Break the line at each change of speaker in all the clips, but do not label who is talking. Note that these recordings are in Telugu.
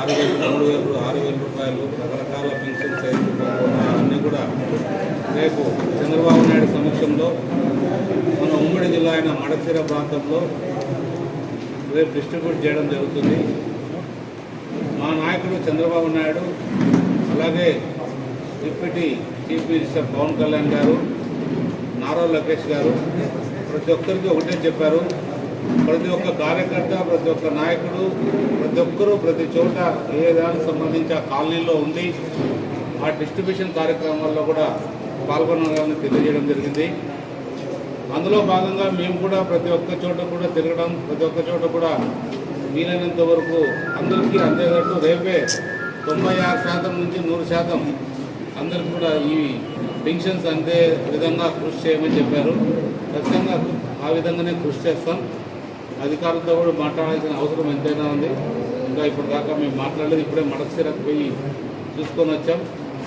ఆరు వేలు మూడు వేలు ఆరు వేల రూపాయలు రకరకాల పెన్షన్స్ అవన్నీ కూడా రేపు చంద్రబాబు నాయుడు సమక్షంలో మన ఉమ్మడి జిల్లా అయిన మడసిర ప్రాంతంలో రేపు డిస్ట్రిబ్యూట్ చేయడం జరుగుతుంది. మా నాయకుడు చంద్రబాబు నాయుడు అలాగే deputy chief minister Pawan Kalyan garu Nara Lokesh గారు ప్రతి ఒక్కరికి ఒకటే చెప్పారు. ప్రతి ఒక్క కార్యకర్త ప్రతి ఒక్క నాయకుడు ప్రతి ఒక్కరూ ప్రతి చోట ఏ దానికి సంబంధించి ఆ కాలనీలో ఉండి ఆ డిస్ట్రిబ్యూషన్ కార్యక్రమాల్లో కూడా పాల్గొనాలని తెలియజేయడం జరిగింది. అందులో భాగంగా మేము కూడా ప్రతి ఒక్క చోట కూడా తిరగడం ప్రతి ఒక్క చోట కూడా వీలైనంత వరకు అందరికీ అందేటట్టు రేపే తొంభై ఆరు శాతం నుంచి నూరు శాతం అందరికి కూడా ఈ పెన్షన్స్ అందే విధంగా కృషి చేయమని చెప్పారు. ఖచ్చితంగా ఆ విధంగానే కృషి చేస్తాం. అధికారులతో కూడా మాట్లాడాల్సిన అవసరం ఎంతైనా ఉంది. ఇంకా ఇప్పుడు దాకా మేము మాట్లాడలేదు ఇప్పుడే మడసిరకు పోయి చూసుకొని వచ్చాం.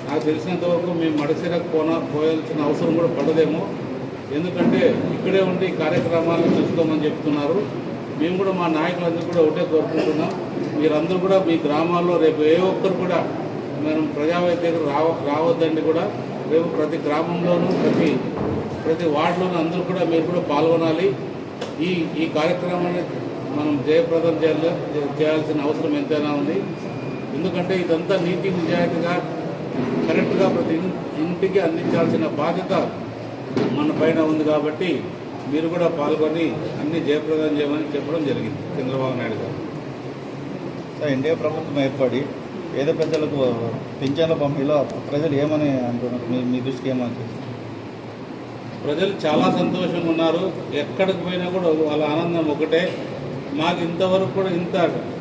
నాకు తెలిసినంత వరకు మేము మడసిరకు పోన పోయాల్సిన అవసరం కూడా పడదేమో. ఎందుకంటే ఇక్కడే ఉండి కార్యక్రమాలను చూసుకోమని చెప్తున్నారు. మేము కూడా మా నాయకులందరూ కూడా ఒకటే కోరుకుంటున్నాం. మీరందరూ కూడా మీ గ్రామాల్లో రేపు ఏ ఒక్కరు కూడా మనం ప్రజావేదిక రావ రావద్దండి కూడా. రేపు ప్రతి గ్రామంలోనూ ప్రతి ప్రతి వార్డులోనూ అందరూ కూడా మీరు కూడా పాల్గొనాలి. ఈ ఈ కార్యక్రమాన్ని మనం జయప్రదం చేయాలి చేయాల్సిన అవసరం ఎంతైనా ఉంది. ఎందుకంటే ఇదంతా నీతి నిజాయితీగా కరెక్ట్గా ప్రతి ఇంటికి అందించాల్సిన బాధ్యత మన పైన ఉంది కాబట్టి మీరు కూడా పాల్గొని అన్ని జయప్రదం చేయమని చెప్పడం జరిగింది చంద్రబాబు నాయుడు గారు.
సార్ ఎన్డీఏ ప్రభుత్వం ఏర్పడి పేద పెద్దలకు పింఛన్ల పంపిలో ప్రజలు ఏమని అంటున్నారు? మీ దృష్టికి ఏమని చూస్తారు?
ప్రజలు చాలా సంతోషంగా ఉన్నారు. ఎక్కడికి పోయినా కూడా వాళ్ళ ఆనందం ఒకటే. మాకు ఇంతవరకు కూడా ఇంత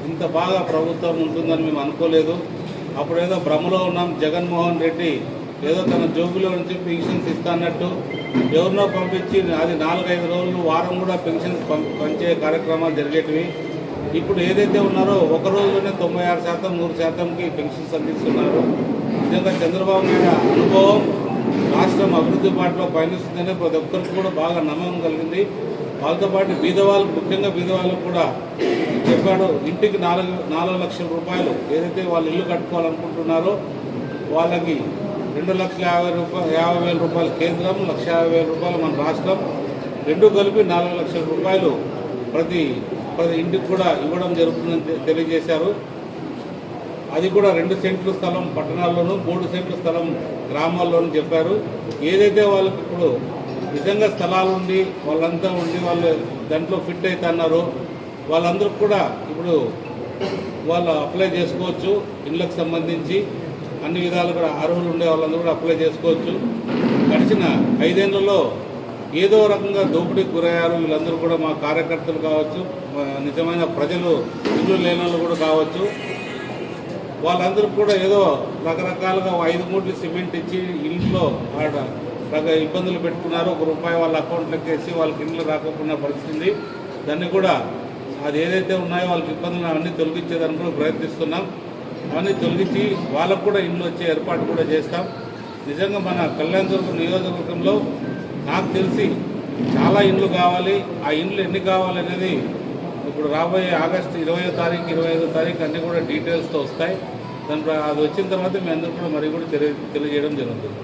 ఇంత బాగా ప్రభుత్వం ఉంటుందని మేము అనుకోలేదు. అప్పుడు ఏదో భ్రమలో ఉన్నాం. జగన్మోహన్ రెడ్డి ఏదో తన జోబులో నుంచి పెన్షన్స్ ఇస్తానట్టు ఎవరినో పంపించి అది నాలుగైదు రోజులు వారం కూడా పెన్షన్స్ పం పంచే కార్యక్రమాలు జరిగేటివి. ఇప్పుడు ఏదైతే ఉన్నారో ఒక రోజులోనే తొంభై ఆరు శాతం నూరు శాతంకి పెన్షన్స్ అందిస్తున్నారు. నిజంగా చంద్రబాబు నాయుడు అనుభవం రాష్ట్రం అభివృద్ధి బాటలో పయనిస్తుందని ప్రతి ఒక్కరికి కూడా బాగా నమ్మకం కలిగింది. వాళ్ళతో పాటు బీదవాళ్ళు ముఖ్యంగా బీదవాళ్ళకు కూడా చెప్పాడు ఇంటికి నాలుగు నాలుగు లక్షల రూపాయలు ఏదైతే వాళ్ళు ఇల్లు కట్టుకోవాలనుకుంటున్నారో వాళ్ళకి రెండు లక్షల యాభై రూపాయలు యాభై వేల రూపాయలు కేంద్రం లక్ష యాభై వేల రూపాయలు మన రాష్ట్రం. రెండు కలిపి నాలుగు లక్షల రూపాయలు ప్రతి ప్రతి ఇంటికి కూడా ఇవ్వడం జరుగుతుందని తె- తెలియజేశారు. అది కూడా రెండు సెంట్లు స్థలం పట్టణాల్లోనూ మూడు సెంట్లు స్థలం గ్రామాల్లోనూ చెప్పారు. ఏదైతే వాళ్ళకి ఇప్పుడు నిజంగా స్థలాలు ఉండి వాళ్ళంతా ఉండి వాళ్ళు దాంట్లో ఫిట్ అవుతున్నారు వాళ్ళందరూ కూడా ఇప్పుడు వాళ్ళు అప్లై చేసుకోవచ్చు. ఇళ్ళకు సంబంధించి అన్ని విధాలు కూడా అర్హులు ఉండే వాళ్ళందరూ కూడా అప్లై చేసుకోవచ్చు. గడిచిన ఐదేళ్ళలో ఏదో రకంగా దోపిడీకి గురయ్యారు. వీళ్ళందరూ కూడా మా కార్యకర్తలు కావచ్చు నిజమైన ప్రజలు ఇల్లు లేని కూడా కావచ్చు. వాళ్ళందరూ కూడా ఏదో రకరకాలుగా ఐదు మూట్లు సిమెంట్ ఇచ్చి ఇంట్లో ఆడ రక ఇబ్బందులు పెట్టుకున్నారు. ఒక రూపాయి వాళ్ళ అకౌంట్లోకి వేసి వాళ్ళకి ఇంట్లో రాకుండా పరిస్థితుంది దాన్ని కూడా అది ఏదైతే ఉన్నాయో వాళ్ళకి ఇబ్బందులు అవన్నీ తొలగించేదానికి కూడా ప్రయత్నిస్తున్నాం. అవన్నీ తొలగించి వాళ్ళకు కూడా ఇండ్లు వచ్చే ఏర్పాటు కూడా చేస్తాం. నిజంగా మన కళ్యాణదుర్గం నియోజకవర్గంలో నాకు తెలిసి చాలా ఇండ్లు కావాలి. ఆ ఇండ్లు ఎన్ని కావాలనేది ఇప్పుడు రాబోయే ఆగస్టు ఇరవై తారీఖు ఇరవై ఐదో తారీఖు అన్నీ కూడా డీటెయిల్స్తో వస్తాయి. దాని అది వచ్చిన తర్వాత మీ అందరూ కూడా మరి కూడా తెలియ తెలియజేయడం జరుగుతుంది.